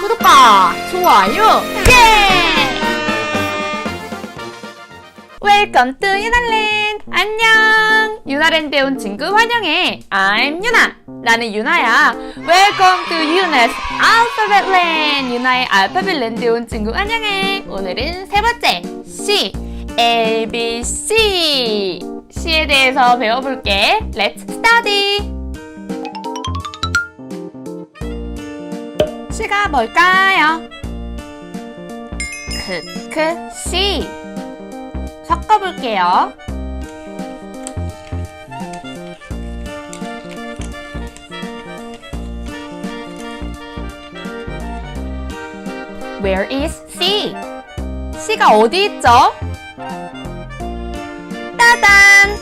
구독과 좋아요. 예! 웰컴 투 유나랜드 안녕. 유나랜드에 온 친구 환영해. I'm 유나 나는 유나야. 웰컴 투 유나's 알파벳 랜드 유나의 알파벳 랜드에 온 친구 환영해. 오늘은 세 번째 C. A B C. C에 대해서 배워볼게. Let's study C가 뭘까요? 크크 C 섞어볼게요. Where is C? C가 어디 있죠? 따단!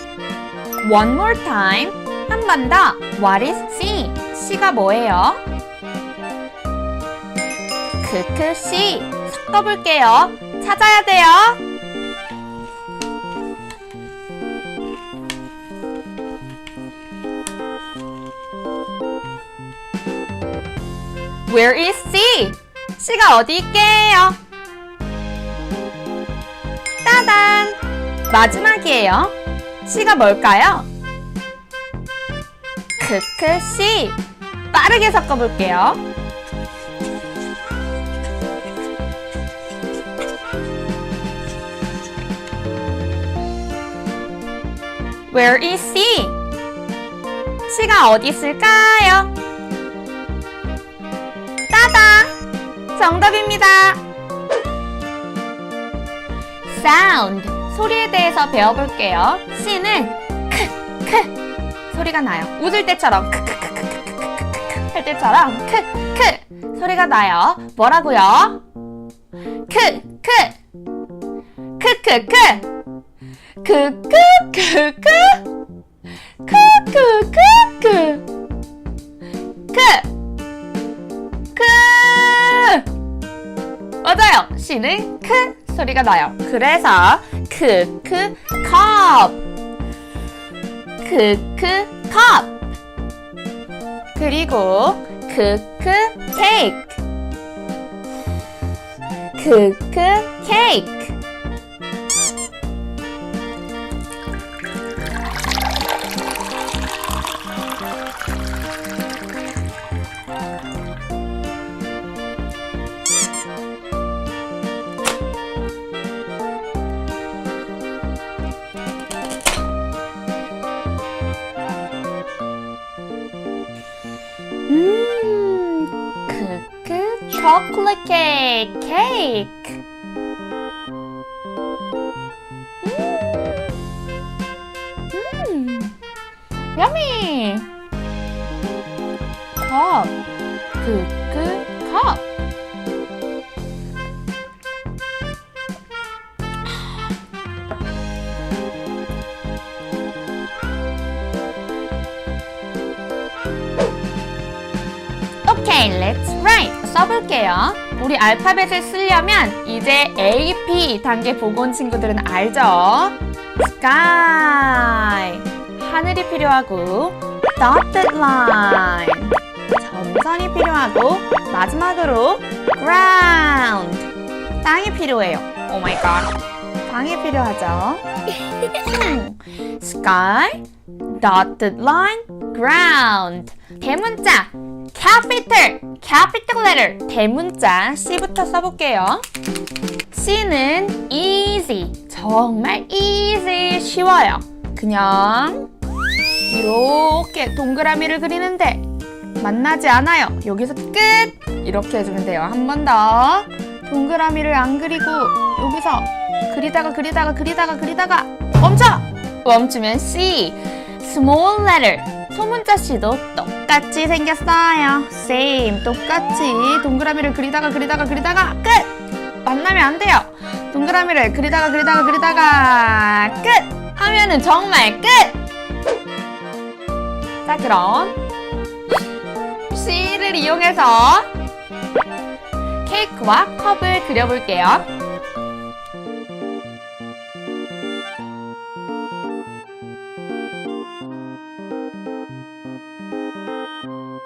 One more time. 한 번 더. What is C? C가 뭐예요? 크크 C. 섞어볼게요. 찾아야 돼요. Where is C? C가 어디 있게요? 따단! 마지막이에요. C가 뭘까요? 크크 C. 빠르게 섞어볼게요. Where is C? C가 어디 있을까요? 따다! 정답입니다. Sound 소리에 대해서 배워볼게요. C는 크, 크 소리가 나요. 웃을 때처럼 크, 크, 크, 크, 크, 크, 크, 크, 할 때처럼 크, 크 소리가 나요. 뭐라고요? 크, 크, 크, 크, 크. 크크크크 크크크크 크크 맞아요 C는 크 소리가 나요 그래서 크크 컵 크크 컵 그리고 크크 케이크 크크 케이크 Mmm, cookie chocolate cake, cake. Mmm, mm. yummy. Cup, cuckoo cup. 오케이, let's write. 써볼게요. 우리 알파벳을 쓰려면 이제 A, P 단계 보고 온 친구들은 알죠? sky 하늘이 필요하고 dotted line 점선이 필요하고 마지막으로 ground 땅이 필요해요. 오 마이 갓. 땅이 필요하죠. sky, dotted line, ground. 대문자 capital, capital. 대문자 C부터 써볼게요. C는 easy, 정말 easy, 쉬워요. 그냥 이렇게 동그라미를 그리는데 만나지 않아요. 여기서 끝! 이렇게 해주면 돼요. 한 번 더. 동그라미를 안 그리고 여기서 그리다가 그리다가 그리다가 그리다가 멈춰! 멈추면 C. small letter. 소문자 C도 똑 같이 생겼어요. same. 똑같이 동그라미를 그리다가 그리다가 그리다가 끝! 만나면 안 돼요. 동그라미를 그리다가 그리다가 그리다가 끝! 하면은 정말 끝! 자, 그럼 C를 이용해서 케이크와 컵을 그려볼게요. Música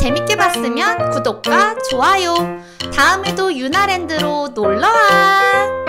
재밌게 봤으면 구독과 좋아요. 다음에도 유나랜드로 놀러와!